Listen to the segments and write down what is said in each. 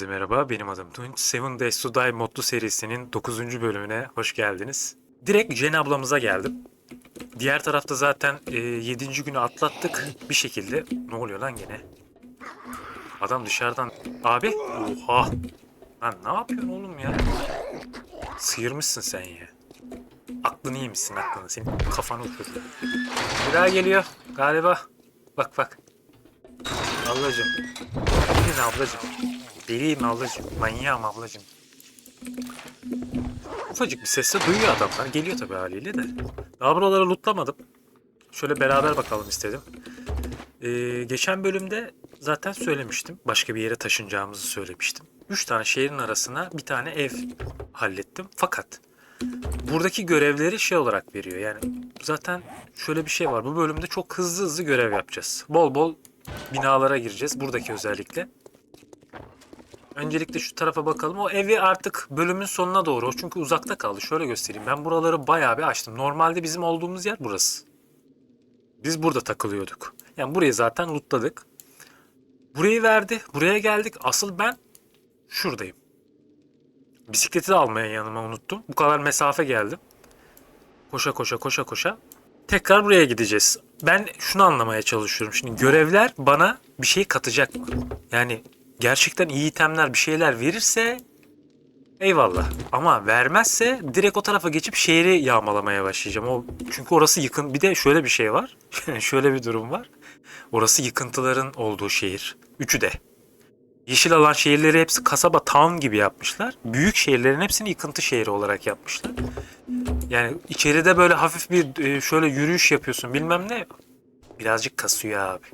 Herkese merhaba, benim adım Tunç. Seven Days to Die modlu serisinin 9. bölümüne hoş geldiniz. Direkt Jen ablamıza geldim. Diğer tarafta zaten e, 7. günü atlattık bir şekilde. Ne oluyor lan gene? Adam dışarıdan... Abi! Oha! Lan ne yapıyorsun oğlum ya? Sıyırmışsın sen ya. Aklını yemişsin aklını. Senin kafanı uçurdu. Bir daha geliyor galiba. Bak bak. Ablacım. Deliyim ablacım. Deliyim ablacım. Manyağım ablacım. Ufacık bir sesle duyuyor adamlar. Geliyor tabii haliyle de. Daha buraları lootlamadım. Şöyle beraber bakalım istedim. Ee, geçen bölümde zaten söylemiştim. Başka bir yere taşınacağımızı söylemiştim. Üç tane şehrin arasına bir tane ev hallettim. Fakat buradaki görevleri şey olarak veriyor. Yani zaten şöyle bir şey var. Bu bölümde çok hızlı hızlı görev yapacağız. Bol bol binalara gireceğiz. Buradaki özellikle. Öncelikle şu tarafa bakalım. O evi artık bölümün sonuna doğru. Çünkü uzakta kaldı. Şöyle göstereyim. Ben buraları bayağı bir açtım. Normalde bizim olduğumuz yer burası. Biz burada takılıyorduk. Yani burayı zaten lootladık. Burayı verdi. Buraya geldik. Asıl ben şuradayım. Bisikleti de almaya yanıma unuttum. Bu kadar mesafe geldim. Koşa koşa koşa koşa. Tekrar buraya gideceğiz. Ben şunu anlamaya çalışıyorum. Şimdi görevler bana bir şey katacak mı? Yani gerçekten iyi itemler bir şeyler verirse eyvallah. Ama vermezse direkt o tarafa geçip şehri yağmalamaya başlayacağım. O çünkü orası yıkın. Bir de şöyle bir şey var. şöyle bir durum var. Orası yıkıntıların olduğu şehir. Üçü de. Yeşil alan şehirleri hepsi kasaba town gibi yapmışlar. Büyük şehirlerin hepsini yıkıntı şehri olarak yapmışlar. Yani içeride böyle hafif bir e, şöyle yürüyüş yapıyorsun bilmem ne. Birazcık kasıyor abi.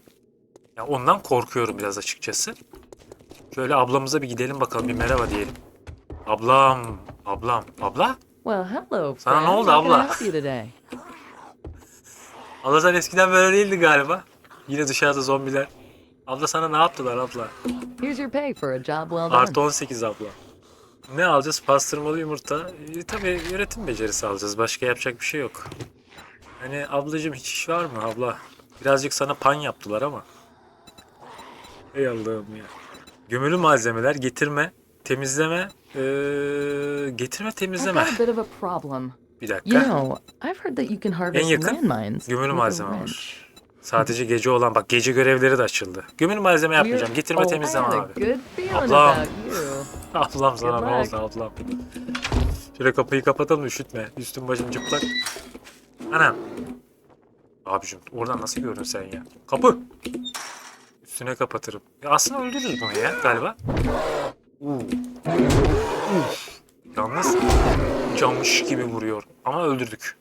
Ya ondan korkuyorum biraz açıkçası. Şöyle ablamıza bir gidelim bakalım bir merhaba diyelim. Ablam, ablam, abla? Well, hello, Sana ne oldu abla? help you today? Abla sen eskiden böyle değildi galiba. Yine dışarıda zombiler. Abla sana ne yaptılar abla? Here's your pay for a job well done. Artı 18 abla. Ne alacağız? Pastırmalı yumurta. E, tabii üretim becerisi alacağız. Başka yapacak bir şey yok. Hani ablacığım hiç iş var mı abla? Birazcık sana pan yaptılar ama. Ey Allah'ım ya. Gömülü malzemeler getirme, temizleme, ee, getirme temizleme. a bit of a problem. Bir You dakika. know, I've heard that you can harvest yakın landmines gömülü malzeme var. Sadece gece olan bak gece görevleri de açıldı. Gömülü malzeme yapmayacağım. Getirme oh, temizleme abi. Ablam. you. Ablam sana ne oldu ablam? Şöyle kapıyı kapatalım üşütme. Üstüm başım çıplak. Anam. Abicim oradan nasıl gördün sen ya? Kapı. Üstüne kapatırım. Ya aslında öldürürüz bunu ya galiba. Uu. Uf. Yalnız camış gibi vuruyor. Ama öldürdük.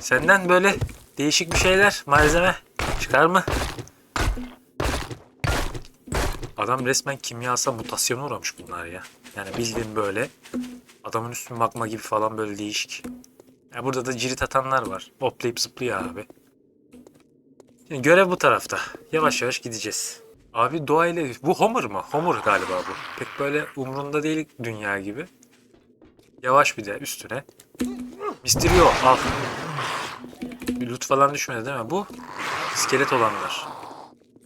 Senden böyle değişik bir şeyler, malzeme çıkar mı? Adam resmen kimyasal mutasyona uğramış bunlar ya. Yani bildiğin böyle adamın üstü magma gibi falan böyle değişik. Ya burada da cirit atanlar var. Hoplayıp zıplıyor abi. Şimdi görev bu tarafta. Yavaş yavaş gideceğiz. Abi doğayla... Bu Homer mı? Homer galiba bu. Pek böyle umrunda değil dünya gibi. Yavaş bir de üstüne. Mysterio al. Loot falan düşmedi değil mi? Bu iskelet olanlar.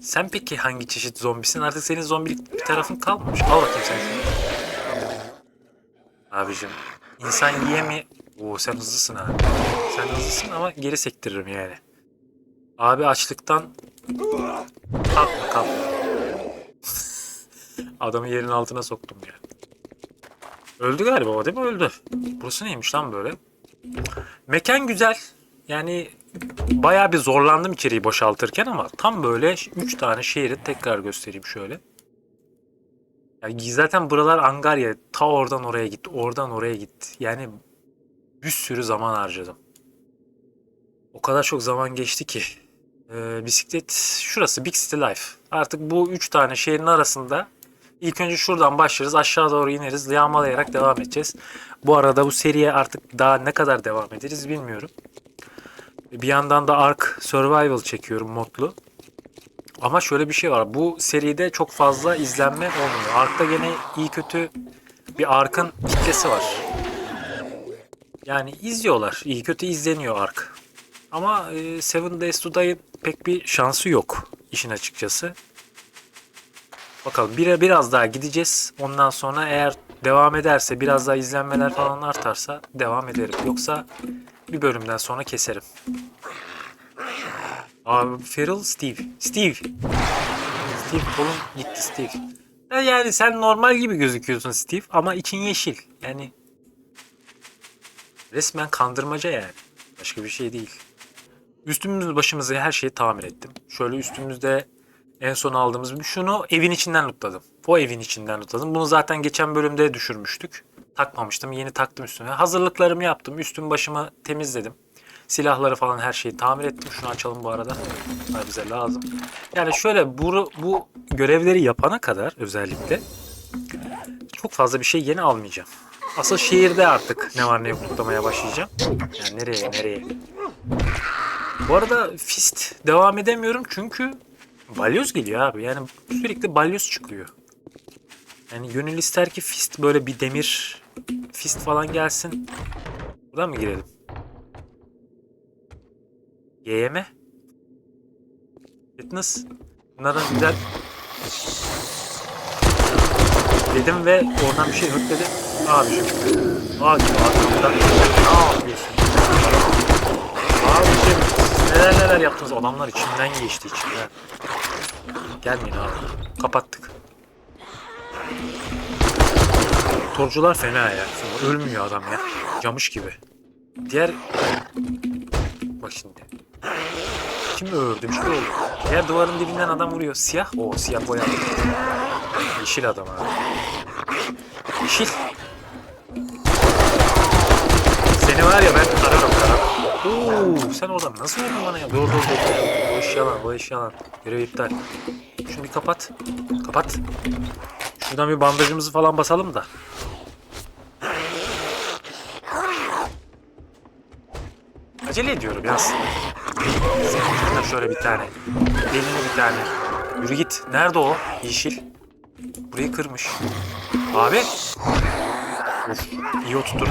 Sen peki hangi çeşit zombisin? Artık senin zombilik bir tarafın kalmamış. Al bakayım sen. Abicim insan yiyemi... Oo sen hızlısın ha. Sen hızlısın ama geri sektiririm yani. Abi açlıktan... Kalkma kalkma. Adamı yerin altına soktum ya. Öldü galiba o değil mi? Öldü. Burası neymiş lan böyle? Mekan güzel. Yani bayağı bir zorlandım içeriği boşaltırken ama tam böyle 3 tane şehri tekrar göstereyim şöyle. Yani zaten buralar Angarya. Ta oradan oraya gitti. Oradan oraya gitti. Yani bir sürü zaman harcadım. O kadar çok zaman geçti ki. Ee, bisiklet şurası Big City Life. Artık bu 3 tane şehrin arasında ilk önce şuradan başlarız. Aşağı doğru ineriz. Yağmalayarak devam edeceğiz. Bu arada bu seriye artık daha ne kadar devam ederiz bilmiyorum. Bir yandan da Ark Survival çekiyorum modlu. Ama şöyle bir şey var. Bu seride çok fazla izlenme olmuyor. Ark'ta gene iyi kötü bir Ark'ın kitlesi var. Yani izliyorlar. İyi kötü izleniyor Ark. Ama e, Seven Days to Die'ın pek bir şansı yok işin açıkçası. Bakalım bir, biraz daha gideceğiz. Ondan sonra eğer devam ederse biraz daha izlenmeler falan artarsa devam ederim. Yoksa bir bölümden sonra keserim. Abi Feral Steve. Steve. Steve kolun gitti Steve. Ya Yani sen normal gibi gözüküyorsun Steve ama için yeşil. Yani resmen kandırmaca yani. Başka bir şey değil. Üstümüz başımızı her şeyi tamir ettim. Şöyle üstümüzde en son aldığımız şunu evin içinden lootladım. O evin içinden lootladım. Bunu zaten geçen bölümde düşürmüştük. Takmamıştım. Yeni taktım üstüne. Hazırlıklarımı yaptım. Üstüm başımı temizledim. Silahları falan her şeyi tamir ettim. Şunu açalım bu arada. Bunlar bize lazım. Yani şöyle bu, bu görevleri yapana kadar özellikle çok fazla bir şey yeni almayacağım. Asıl şehirde artık ne var ne yok lootlamaya başlayacağım. Yani nereye nereye. Bu arada Fist devam edemiyorum çünkü balyoz geliyor abi. Yani sürekli balyoz çıkıyor. Yani gönül ister ki Fist böyle bir demir Fist falan gelsin. Buradan mı girelim? YM? Fitness? Bunlardan güzel dedim ve oradan bir şey hötledi. Abicim. Abicim arkamda. Ne yapıyorsun? Abicim siz yaptınız. Adamlar içinden geçti içinden. Gelmeyin abi. Kapattık. Motorcular fena ya. Ölmüyor adam ya. Camış gibi. Diğer... Bak şimdi. Kim öldü? Bir şey oldu. Diğer duvarın dibinden adam vuruyor. Siyah. O siyah boyalı. Yeşil adam abi. Yeşil. Seni var ya ben. Oo, sen oradan nasıl vurdun bana ya? Dur dur dur. Bu iş yalan, bu iş yalan. Görev iptal. Şunu bir kapat. Kapat. Şuradan bir bandajımızı falan basalım da. Acele ediyorum ya aslında. Ucundan şöyle bir tane. Belini bir tane. Yürü git. Nerede o? Yeşil. Burayı kırmış. Abi. Of, iyi ölmedim.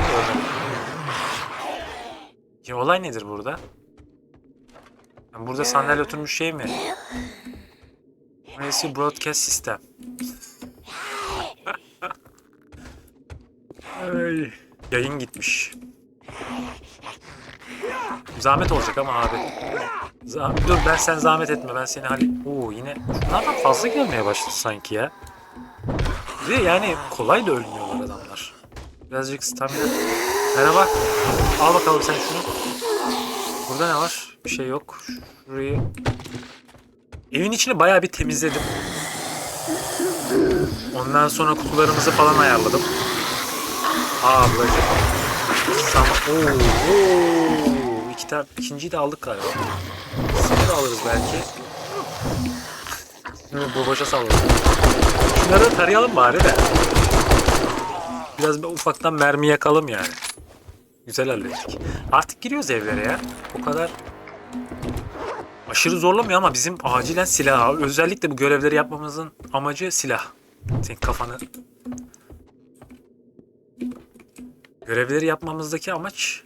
Ya olay nedir burada? Yani burada sandalye oturmuş şey mi? Burası broadcast sistem. Ay, yayın gitmiş. Zahmet olacak ama abi. Zah- Dur ben sen zahmet etme ben seni hallet. Oo yine şunlardan fazla gelmeye başladı sanki ya. Ve yani kolay da ölmüyorlar adamlar. Birazcık stamina. Merhaba. Al bakalım sen şunu. Burada ne var? Bir şey yok. Şurayı... Evin içini bayağı bir temizledim. Ondan sonra kutularımızı falan ayarladım. Aa ablacığım. Tamam. Oo, oo. İki tane, ikinciyi de aldık galiba. Seni alırız belki. Bu boşa salladım. Şunları tarayalım bari de. Biraz bir ufaktan mermi yakalım yani. Güzel hallettik. Artık giriyoruz evlere ya. O kadar aşırı zorlamıyor ama bizim acilen silah. Özellikle bu görevleri yapmamızın amacı silah. Senin kafanı... Görevleri yapmamızdaki amaç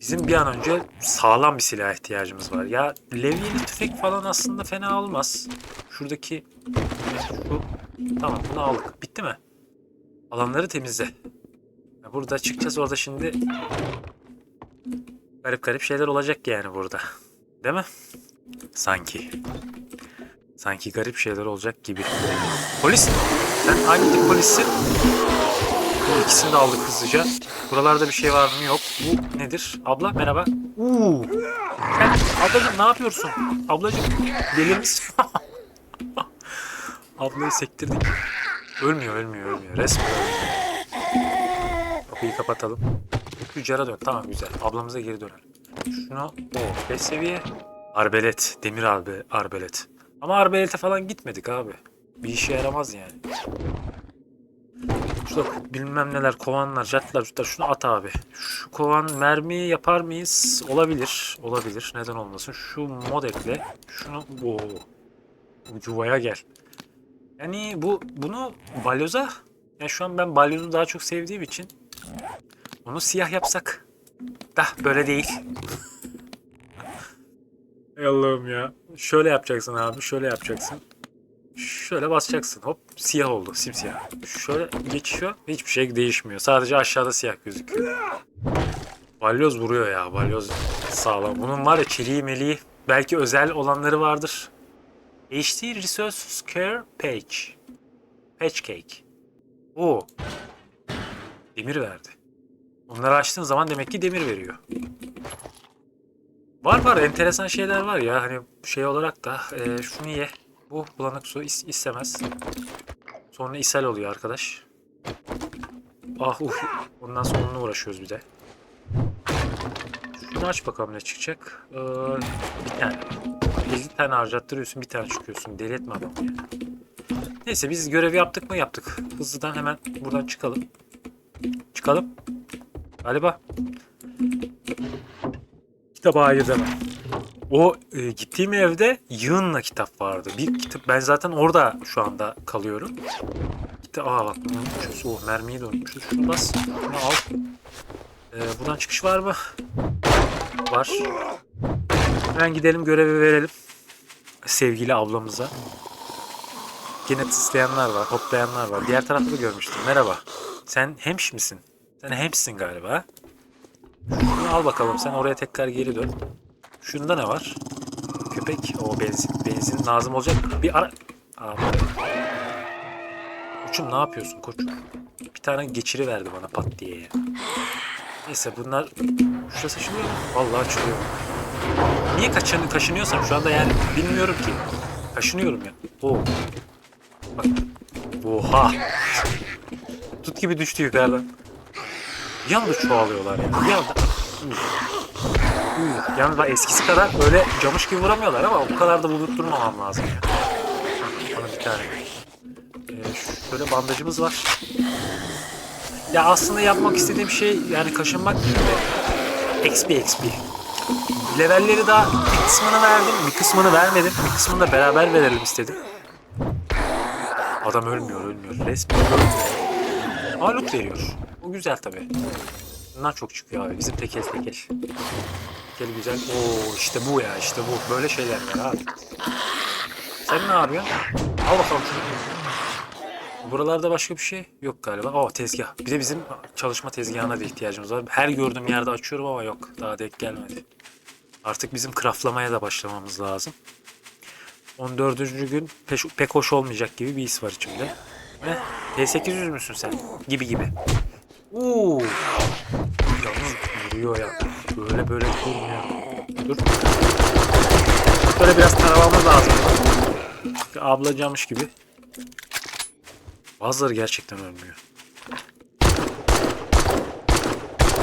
bizim bir an önce sağlam bir silah ihtiyacımız var. Ya levyeli tüfek falan aslında fena olmaz. Şuradaki şu tamam bunu aldık. Bitti mi? Alanları temizle. Burada çıkacağız orada şimdi garip garip şeyler olacak yani burada. Değil mi? Sanki. Sanki garip şeyler olacak gibi. Polis mi? Sen hangi polissin? Bu ikisini de aldık hızlıca. Buralarda bir şey var mı? Yok. Bu nedir? Abla merhaba. Uuu. Sen ablacığım ne yapıyorsun? Ablacığım gelir misin? Ablayı sektirdik. Ölmüyor, ölmüyor, ölmüyor. Resmen ölmüyor. Kapıyı kapatalım. Tüccara dön. Tamam güzel. Ablamıza geri dönelim. Şunu, o 5 seviye. Arbelet. Demir arbe, arbelet. Ama arbelete falan gitmedik abi. Bir işe yaramaz yani. Şurada bilmem neler, kovanlar, jetler, jutlar. Şunu at abi. Şu kovan mermi yapar mıyız? Olabilir. Olabilir. Neden olmasın? Şu mod ekle. Şunu... Oo. Bu Yuvaya gel. Yani bu bunu balyoza ya şu an ben balyozu daha çok sevdiğim için onu siyah yapsak da böyle değil. Ey Allah'ım ya. Şöyle yapacaksın abi. Şöyle yapacaksın. Şöyle basacaksın. Hop siyah oldu. Simsiyah. Şöyle geçiyor. Hiçbir şey değişmiyor. Sadece aşağıda siyah gözüküyor. Balyoz vuruyor ya. Balyoz sağlam. Bunun var ya çeliği meliği. Belki özel olanları vardır. HD Resources Care Page. Patch Cake. Oo. Demir verdi. Onları açtığın zaman demek ki demir veriyor. Var var enteresan şeyler var ya hani şey olarak da e, şunu ye. Bu bulanık su is- istemez. Sonra ishal oluyor arkadaş. Ah uh. Ondan sonra onunla uğraşıyoruz bir de. Şunu aç bakalım ne çıkacak. Ee, bir tane. 50 tane harcattırıyorsun bir tane çıkıyorsun. Deli etme adamı ya. Neyse biz görevi yaptık mı yaptık. Hızlıdan hemen buradan çıkalım. Çıkalım. Galiba. Kitaba hayır. O e, gittiğim evde yığınla kitap vardı. Bir kitap ben zaten orada şu anda kalıyorum. Kitap aa bak bunu unutmuşuz. Oh mermiyi de unutmuşuz. Şunu bas. Şunu al. E, buradan çıkış var mı? Var. Hemen gidelim görevi verelim. Sevgili ablamıza. Gene tıslayanlar var, hoplayanlar var. Diğer tarafta görmüştüm. Merhaba. Sen hemş misin? Sen hemşsin galiba. Şunu al bakalım. Sen oraya tekrar geri dön. Şunda ne var? Köpek. O benzin. Benzin lazım olacak. Bir ara... Aa, Koçum ne yapıyorsun koçum? Bir tane geçiri verdi bana pat diye. Neyse bunlar... Şurası açılıyor mu? Vallahi açılıyor. Niye kaçın, kaşınıyorsam şu anda yani bilmiyorum ki. Kaşınıyorum ya. Oo. Bak. Oha. Tut gibi düştü yukarıdan. Anda çoğalıyorlar ya. Üf. Üf. Yalnız bak eskisi kadar öyle camış gibi vuramıyorlar ama o kadar da vurdurtturmamam lazım ya. Bana bir tane. Ee, şöyle bandajımız var. Ya aslında yapmak istediğim şey yani kaşınmak değil de XP XP. Levelleri daha bir kısmını verdim, bir kısmını vermedim. Bir kısmını da beraber verelim istedim. Adam ölmüyor, ölmüyor. Resmen ölmüyor. Loot veriyor. O güzel tabii. Bunlar çok çıkıyor abi. Bizim tekel tekel. Tekel güzel. Oo işte bu ya işte bu. Böyle şeyler var abi. Sen ne yapıyorsun? Al bakalım şunu. Buralarda başka bir şey yok galiba. Aa tezgah. Bir de bizim çalışma tezgahına da ihtiyacımız var. Her gördüğüm yerde açıyorum ama yok. Daha denk gelmedi. Artık bizim craftlamaya da başlamamız lazım. 14. gün peş, pek hoş olmayacak gibi bir his var içimde. Ne? T800 müsün sen? Gibi gibi. Uuu. Yalnız vuruyor ya. Böyle böyle durmuyor. Dur. Böyle biraz taramamız lazım. Ablacamış gibi. Bazıları gerçekten ölmüyor.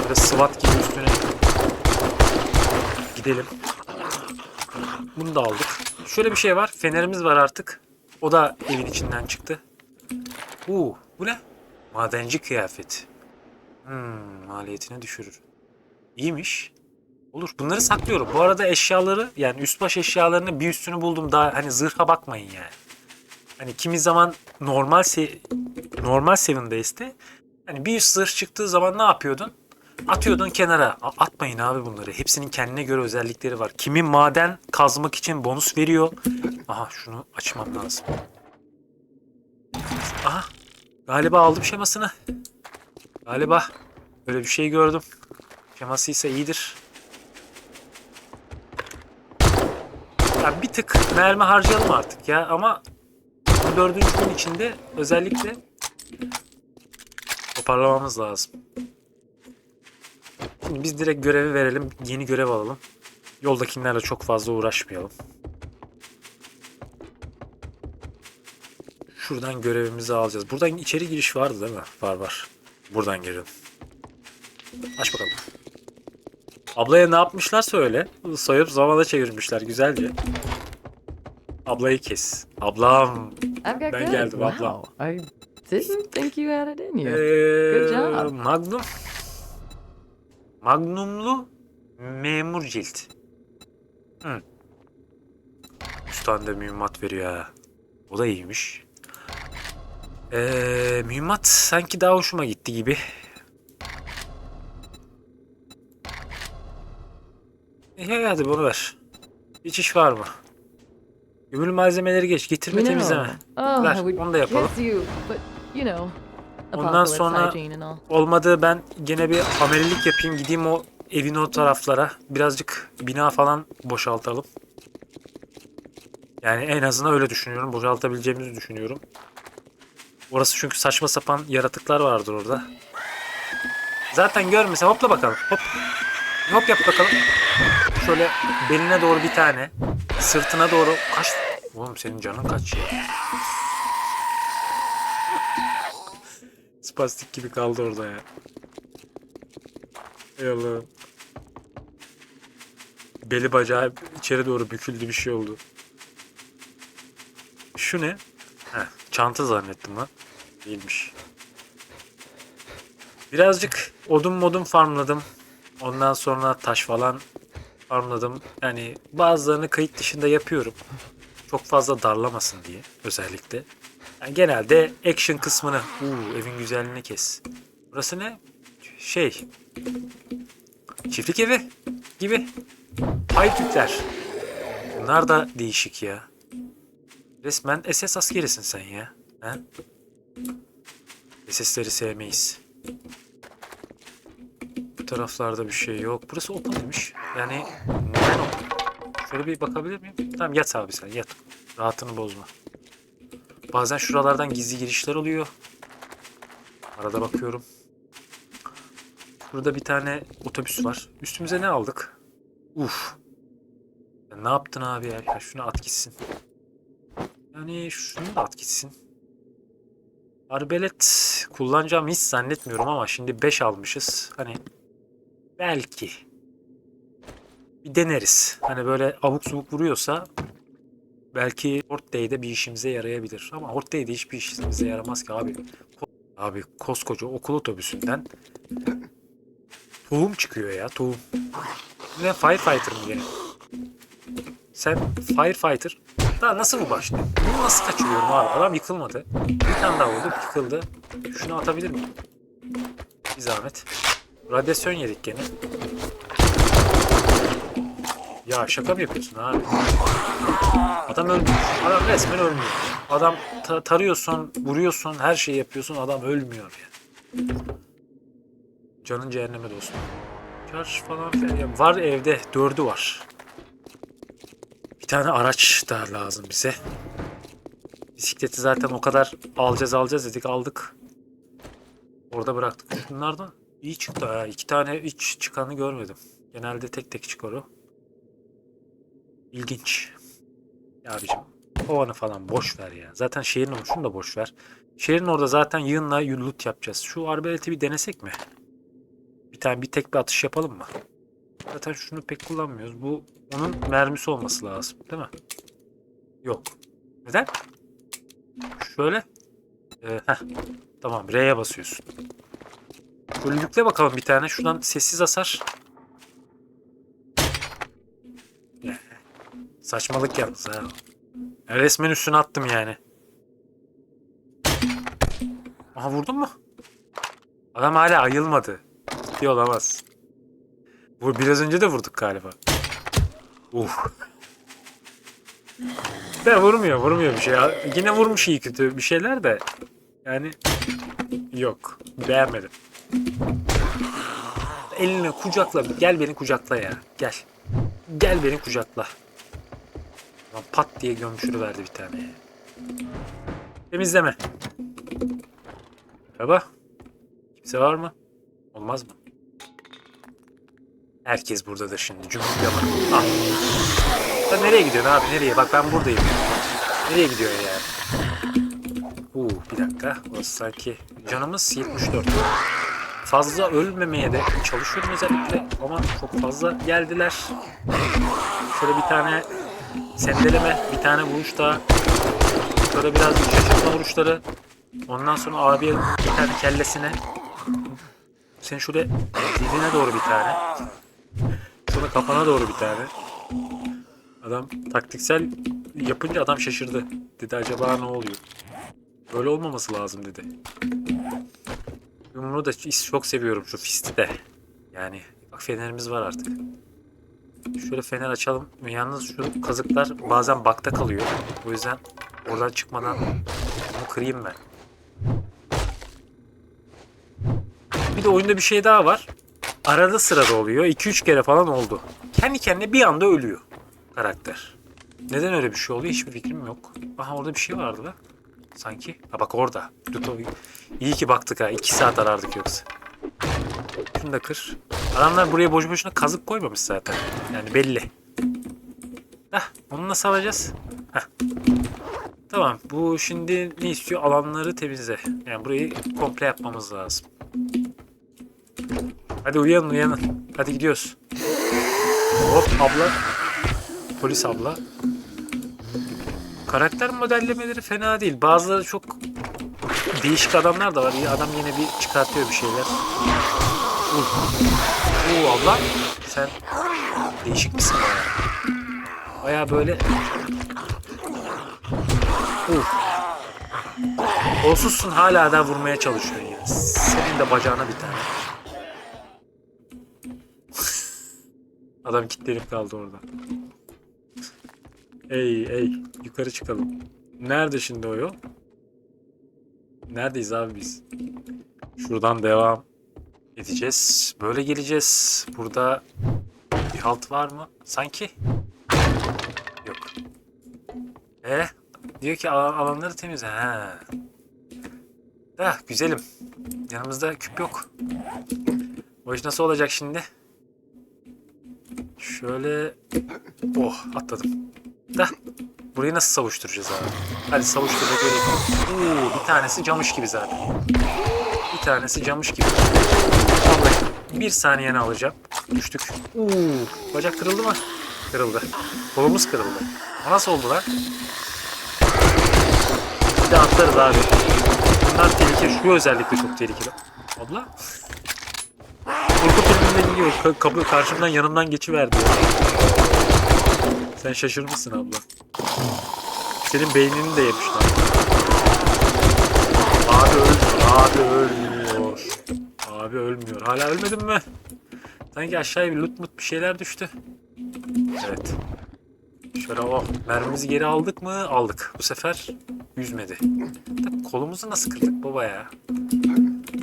Böyle SWAT gibi üstüne gidelim. Bunu da aldık. Şöyle bir şey var. Fenerimiz var artık. O da evin içinden çıktı. Uuu bu ne? Madenci kıyafet. Hmm, maliyetini düşürür. İyiymiş. Olur. Bunları saklıyorum. Bu arada eşyaları yani üst baş eşyalarını bir üstünü buldum daha hani zırha bakmayın yani. Hani kimi zaman normal se normal Seven Days'te hani bir üst zırh çıktığı zaman ne yapıyordun? Atıyordun kenara. A- Atmayın abi bunları. Hepsinin kendine göre özellikleri var. Kimi maden kazmak için bonus veriyor. Aha şunu açmam lazım. Galiba aldım şemasını. Galiba böyle bir şey gördüm. Şeması ise iyidir. Ya bir tık mermi harcayalım artık ya ama bu dördüncü gün içinde özellikle toparlamamız lazım. Şimdi biz direkt görevi verelim. Yeni görev alalım. Yoldakilerle çok fazla uğraşmayalım. Şuradan görevimizi alacağız. Buradan içeri giriş vardı değil mi? Var var. Buradan girelim. Aç bakalım. Ablaya ne yapmışlar söyle. Soyup zamana çevirmişler güzelce. Ablayı kes. Ablam. Ben good. geldim, ablam. Wow. I didn't think you had it in you. Ee, job. Magnum. Magnumlu memur cilt. Hı. De mühimmat veriyor ha. O da iyiymiş. Ee, mühimmat sanki daha hoşuma gitti gibi. E, hadi bunu ver. Hiç iş var mı? Gömülü malzemeleri geç. Getirme temizleme. oh, Ver, onu da yapalım. Ondan sonra-. Olmadı ben gene bir amelilik yapayım. Gideyim o evin o taraflara. Birazcık bina falan boşaltalım. Yani en azından öyle düşünüyorum. Boşaltabileceğimizi düşünüyorum. Orası çünkü saçma sapan yaratıklar vardır orada. Zaten görmese hopla bakalım. Hop. Hop yap bakalım. Şöyle beline doğru bir tane. Sırtına doğru kaç. Oğlum senin canın kaç ya. Spastik gibi kaldı orada ya. Ey Allah'ım. Beli bacağı içeri doğru büküldü bir şey oldu. Şu ne? Heh, çanta zannettim lan. Değilmiş. Birazcık odun modun farmladım. Ondan sonra taş falan farmladım. Yani bazılarını kayıt dışında yapıyorum. Çok fazla darlamasın diye özellikle. Yani genelde action kısmını. Uuu evin güzelliğini kes. Burası ne? Şey. Çiftlik evi gibi. Haydutlar. Bunlar da değişik ya. Resmen SS askerisin sen ya. He? SS'leri sevmeyiz. Bu taraflarda bir şey yok. Burası open'mış. Yani neden open? Şöyle bir bakabilir miyim? Tamam yat abi sen yat. Rahatını bozma. Bazen şuralardan gizli girişler oluyor. Arada bakıyorum. Burada bir tane otobüs var. Üstümüze ne aldık? Uf. Ya ne yaptın abi ya? ya? Şunu at gitsin. Yani şunu da at gitsin. Arbelet kullanacağımı hiç zannetmiyorum ama şimdi 5 almışız. Hani belki bir deneriz. Hani böyle abuk subuk vuruyorsa belki Hort Day'de bir işimize yarayabilir. Ama Hort Day'de hiçbir işimize yaramaz ki abi. Abi koskoca okul otobüsünden tohum çıkıyor ya tohum. Ne firefighter mı gene? Sen firefighter daha nasıl bu başlıyor? Bunu nasıl kaçırıyorum abi? Adam yıkılmadı. Bir tane daha vurdu yıkıldı. Şunu atabilir miyim? Bir zahmet. Radyasyon yedik gene. Ya şaka mı yapıyorsun abi? Adam ölmüyor. Adam resmen ölmüyor. Adam ta- tarıyorsun, vuruyorsun, her şeyi yapıyorsun. Adam ölmüyor ya. Canın cehenneme dostum. Charge falan filan. Var evde. Dördü var. Bir tane araç da lazım bize. Bisikleti zaten o kadar alacağız alacağız dedik aldık. Orada bıraktık. Bunlardan iyi çıktı ha. İki tane hiç çıkanı görmedim. Genelde tek tek çıkar o. İlginç. Ya abicim kovanı falan boş ver ya. Zaten şehrin oluşunu da boş ver. Şehrin orada zaten yığınla loot yapacağız. Şu arbeleti bir denesek mi? Bir tane bir tek bir atış yapalım mı? Zaten şunu pek kullanmıyoruz. Bu onun mermisi olması lazım, değil mi? Yok. Neden? Şöyle. Ee, heh. Tamam, R'ye basıyorsun. Şöyle yükle bakalım bir tane. Şuradan sessiz hasar. Ya, Saçmalık yalnız ha. Resmen üstüne attım yani. Aha vurdun mu? Adam hala ayılmadı. Ciddi olamaz. Bu biraz önce de vurduk galiba. Uh. De vurmuyor, vurmuyor bir şey. Yine vurmuş iyi kötü bir şeyler de. Yani yok. Beğenmedim. Elini kucakla. Gel beni kucakla ya. Gel. Gel beni kucakla. Lan pat diye gömüşürü verdi bir tane. Temizleme. Merhaba. Kimse var mı? Olmaz mı? Herkes buradadır şimdi. Cümle var. Ah. Nereye gidiyorsun abi? Nereye? Bak ben buradayım. Nereye gidiyorsun ya? Uuu bir dakika. Burası sanki canımız 74. Fazla ölmemeye de çalışıyorum özellikle ama çok fazla geldiler. Şöyle bir tane sendeleme, bir tane vuruş daha. Şöyle biraz şaşırtma vuruşları. Ondan sonra abiye bir tane kellesine. Sen şöyle diline doğru bir tane. Sonra kafana doğru bir tane. Adam taktiksel yapınca adam şaşırdı. Dedi acaba ne oluyor? Böyle olmaması lazım dedi. Yumruğu da çok seviyorum şu fisti de. Yani bak fenerimiz var artık. Şöyle fener açalım. Yalnız şu kazıklar bazen bakta kalıyor. O yüzden oradan çıkmadan bunu kırayım ben. Bir de oyunda bir şey daha var. Arada sırada oluyor. 2-3 kere falan oldu. Kendi kendine bir anda ölüyor karakter. Neden öyle bir şey oluyor hiçbir fikrim yok. Aha orada bir şey vardı be. Sanki. Ha bak orada. Dur. İyi ki baktık ha. 2 saat arardık yoksa. Şunu da kır. Adamlar buraya boşu boşuna kazık koymamış zaten. Yani belli. Heh, onu nasıl alacağız? Heh. Tamam. Bu şimdi ne istiyor? Alanları temizle. Yani burayı komple yapmamız lazım. Hadi uyanın uyanın. Hadi gidiyoruz. Hop abla. Polis abla. Karakter modellemeleri fena değil. Bazıları çok değişik adamlar da var. Adam yine bir çıkartıyor bir şeyler. Uh. Oo abla. Sen değişik misin baya? Baya böyle Uh. Olsuzsun hala da vurmaya çalışıyorsun ya. Senin de bacağına bir tane. Adam kilitlenip kaldı orada. Ey ey yukarı çıkalım. Nerede şimdi o yol? Neredeyiz abi biz? Şuradan devam edeceğiz. Böyle geleceğiz. Burada bir halt var mı? Sanki. Yok. E diyor ki "Alan- alanları temizle. Ha. Da güzelim. Yanımızda küp yok. O iş nasıl olacak şimdi? Şöyle oh atladım. Da burayı nasıl savuşturacağız abi? Hadi savuştur da göreyim. Oo, bir tanesi camış gibi zaten. Bir tanesi camış gibi. Vallahi bir saniyeni alacağım. Düştük. Oo, bacak kırıldı mı? Kırıldı. Kolumuz kırıldı. O nasıl oldu lan? Bir de atlarız abi. Bunlar tehlikeli. Şu özellikle çok tehlikeli. Abla? Korku Ka- kapı karşımdan yanımdan geçiverdi. Sen şaşırmışsın abla. Senin beynini de yemişler. Abi ölmüyor. Abi ölmüyor. Abi ölmüyor. Hala ölmedin mi? Sanki aşağıya bir loot mut bir şeyler düştü. Evet. Şöyle oh mermimizi geri aldık mı? Aldık. Bu sefer yüzmedi. Da kolumuzu nasıl kırdık baba ya?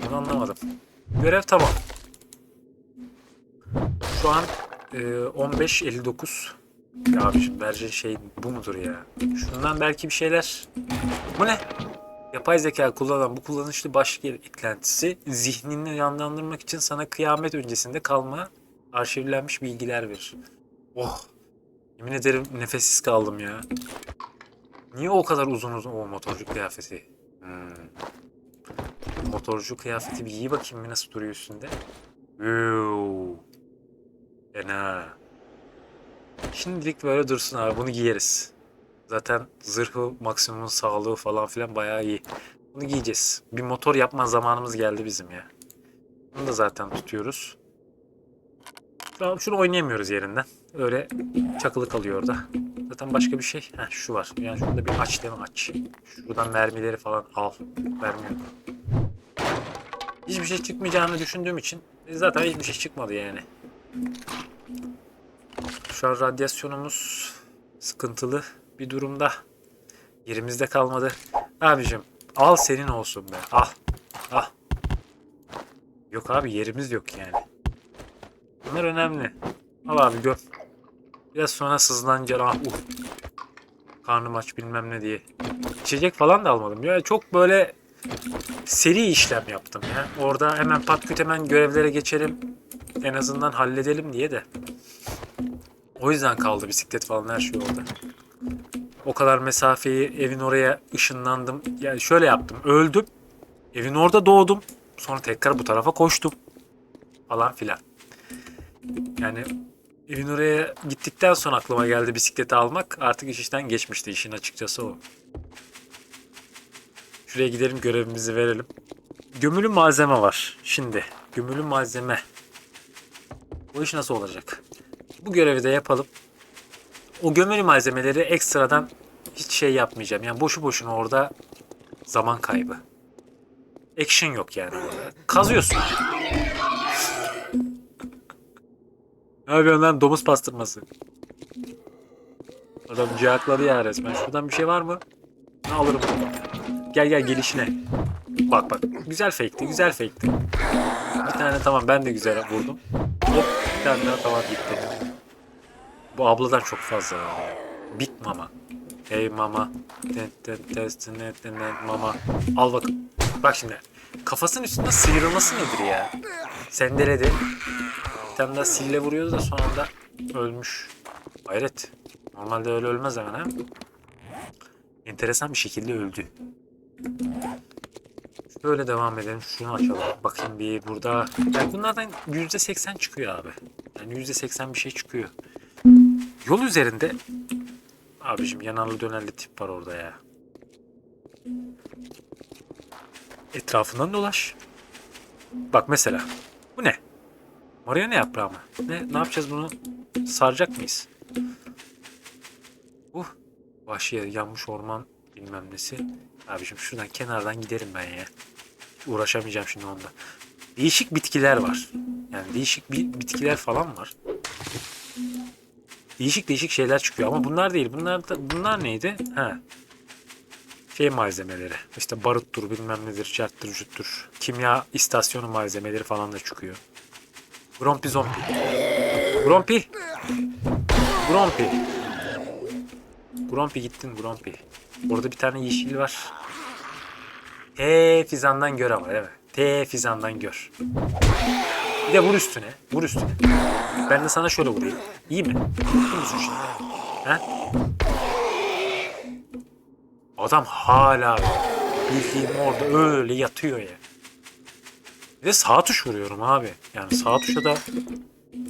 Bunu anlamadım. Görev tamam. Şu an e, 15.59. Ya abiciğim vereceğin şey bu mudur ya? Şundan belki bir şeyler... Bu ne? Yapay zeka kullanan bu kullanışlı başlık eklentisi zihnini yanlandırmak için sana kıyamet öncesinde kalma arşivlenmiş bilgiler verir. Oh! Yemin ederim nefessiz kaldım ya. Niye o kadar uzun uzun o motorcu kıyafeti? Hmm. Motorcu kıyafeti bir giy bakayım bir nasıl duruyor üstünde. Yoo. Fena. Şimdilik böyle dursun abi bunu giyeriz. Zaten zırhı, maksimum sağlığı falan filan bayağı iyi. Bunu giyeceğiz. Bir motor yapma zamanımız geldi bizim ya. Bunu da zaten tutuyoruz. Tamam şunu oynayamıyoruz yerinden. Öyle çakılı kalıyor orada. Zaten başka bir şey. Heh, şu var. Yani şunu da bir aç deme aç. Şuradan mermileri falan al. Vermiyor. Hiçbir şey çıkmayacağını düşündüğüm için zaten hiçbir şey çıkmadı yani. Şu an radyasyonumuz sıkıntılı bir durumda. Yerimizde kalmadı. Abicim al senin olsun be. Al. Al. Yok abi yerimiz yok yani. Bunlar önemli. Al abi gör. Biraz sonra sızlanınca ah uh. Karnım aç bilmem ne diye. İçecek falan da almadım. Ya çok böyle seri işlem yaptım ya. Orada hemen pat küt hemen görevlere geçelim. En azından halledelim diye de. O yüzden kaldı bisiklet falan her şey orada. O kadar mesafeyi evin oraya ışınlandım. Yani şöyle yaptım. Öldüm. Evin orada doğdum. Sonra tekrar bu tarafa koştum. Falan filan. Yani evin oraya gittikten sonra aklıma geldi bisikleti almak. Artık iş işten geçmişti işin açıkçası o. Şuraya gidelim görevimizi verelim. Gömülü malzeme var. Şimdi gömülü malzeme. Bu iş nasıl olacak? Bu görevi de yapalım. O gömülü malzemeleri ekstradan hiç şey yapmayacağım. Yani boşu boşuna orada zaman kaybı. Action yok yani orada. Kazıyorsun. Ne yapıyorsun lan domuz pastırması? Adam cihakladı ya resmen. Şuradan bir şey var mı? Ne alırım bunu. Gel gel gelişine. Bak bak. Güzel fake'ti. Güzel fake'ti. Bir tane tamam ben de güzel vurdum. Hop bir daha tamam gitti. Bu abladan çok fazla. var. Big mama. Hey mama. Ten, mama. Al bak. Bak şimdi. Kafasının üstünde sıyrılması nedir ya? Sendeledi. Bir tane daha sille vuruyordu da son anda ölmüş. Hayret. Normalde öyle ölmez hemen ha. Enteresan bir şekilde öldü. Şöyle devam edelim. Şunu açalım. Bakayım bir burada. Yani bunlardan %80 çıkıyor abi. Yani %80 bir şey çıkıyor. Yol üzerinde Abicim yanarlı dönerli tip var orada ya. Etrafından dolaş. Bak mesela. Bu ne? Mariana yaprağı mı? Ne, ne yapacağız bunu? Saracak mıyız? Uh. Vahşi yanmış orman bilmem nesi. Abicim şuradan kenardan giderim ben ya. Uğraşamayacağım şimdi onda. Değişik bitkiler var. Yani değişik bir bitkiler falan var. Değişik değişik şeyler çıkıyor ama bunlar değil. Bunlar da, bunlar neydi? Ha. Şey malzemeleri. İşte baruttur bilmem nedir, çarttır, cuttur. Kimya istasyonu malzemeleri falan da çıkıyor. Grompi zompi. Grompi. Grompi. Grompi gittin Grompi. Orada bir tane yeşil var. T fizandan gör ama değil mi? T fizandan gör. Bir de vur üstüne. Vur üstüne. Ben de sana şöyle vurayım. İyi mi? Mutlu musun şimdi? He? Adam hala bildiğim orada öyle yatıyor ya. Bir de sağ tuş vuruyorum abi. Yani sağ tuşa da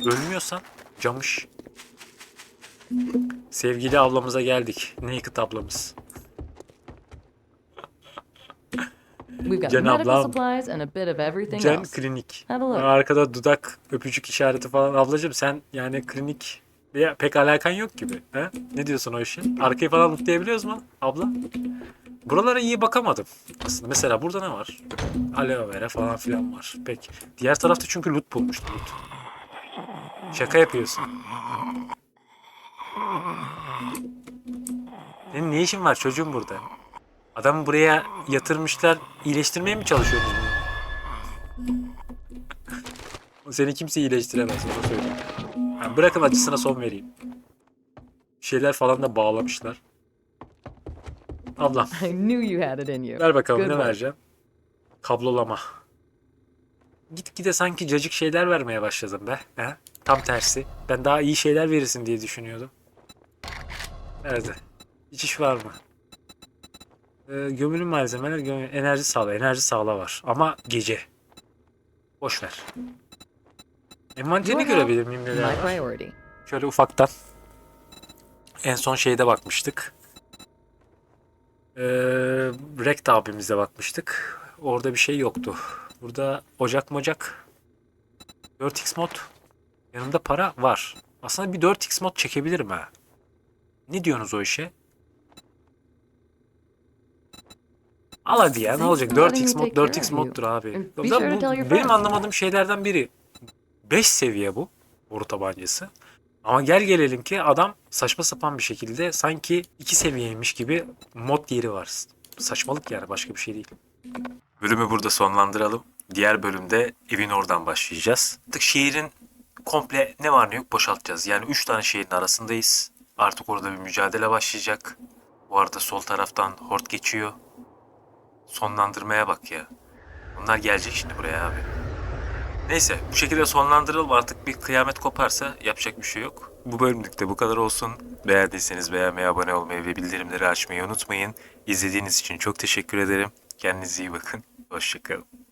ölmüyorsan camış. Sevgili ablamıza geldik. Naked ablamız. We've got Jen medical ablam. supplies and a bit of everything Cem else. klinik. Have a look. Arkada dudak öpücük işareti falan. Ablacığım sen yani klinik ya pek alakan yok gibi. He? Ne diyorsun o işe? Arkayı falan lootlayabiliyoruz mu abla? Buralara iyi bakamadım. Aslında mesela burada ne var? Aloe vera falan filan var. Pek. Diğer tarafta çünkü loot bulmuştum loot. Şaka yapıyorsun. Senin ne işin var çocuğum burada? Adamı buraya yatırmışlar. iyileştirmeye mi çalışıyorsunuz bunu? Seni kimse iyileştiremez onu söyleyeyim. Yani bırakın acısına son vereyim. Şeyler falan da bağlamışlar. Ablam I knew you had it in you. ver bakalım Good ne work. vereceğim. Kablolama. Git gide sanki cacık şeyler vermeye başladım be. He? Tam tersi. Ben daha iyi şeyler verirsin diye düşünüyordum. Nerede? Hiç iş var mı? Ee, gömülü malzemeler, gömülü, enerji sağla, enerji sağla var. Ama gece. Boş ver. Envanterini görebilir miyim neler var? Şöyle ufaktan. En son şeyde bakmıştık. Ee, Rekt abimize bakmıştık. Orada bir şey yoktu. Burada ocak mocak. 4x mod. Yanımda para var. Aslında bir 4x mod çekebilirim ha. Ne diyorsunuz o işe? Al hadi ya ne olacak? for letting 4x me mod take care 4x of you. moddur abi. Be Ya bu- benim anlamadığım şeylerden biri 5 seviye bu boru tabancası. Ama gel gelelim ki adam saçma sapan bir şekilde sanki 2 seviyeymiş gibi mod yeri var. Saçmalık yani başka bir şey değil. Bölümü burada sonlandıralım. Diğer bölümde evin oradan başlayacağız. Artık şehrin komple ne var ne yok boşaltacağız. Yani 3 tane şehrin arasındayız. Artık orada bir mücadele başlayacak. Bu arada sol taraftan hort geçiyor. Sonlandırmaya bak ya. Bunlar gelecek şimdi buraya abi. Neyse bu şekilde sonlandıralım artık bir kıyamet koparsa yapacak bir şey yok. Bu bölümlük de bu kadar olsun. Beğendiyseniz beğenmeyi, abone olmayı ve bildirimleri açmayı unutmayın. İzlediğiniz için çok teşekkür ederim. Kendinize iyi bakın. Hoşçakalın.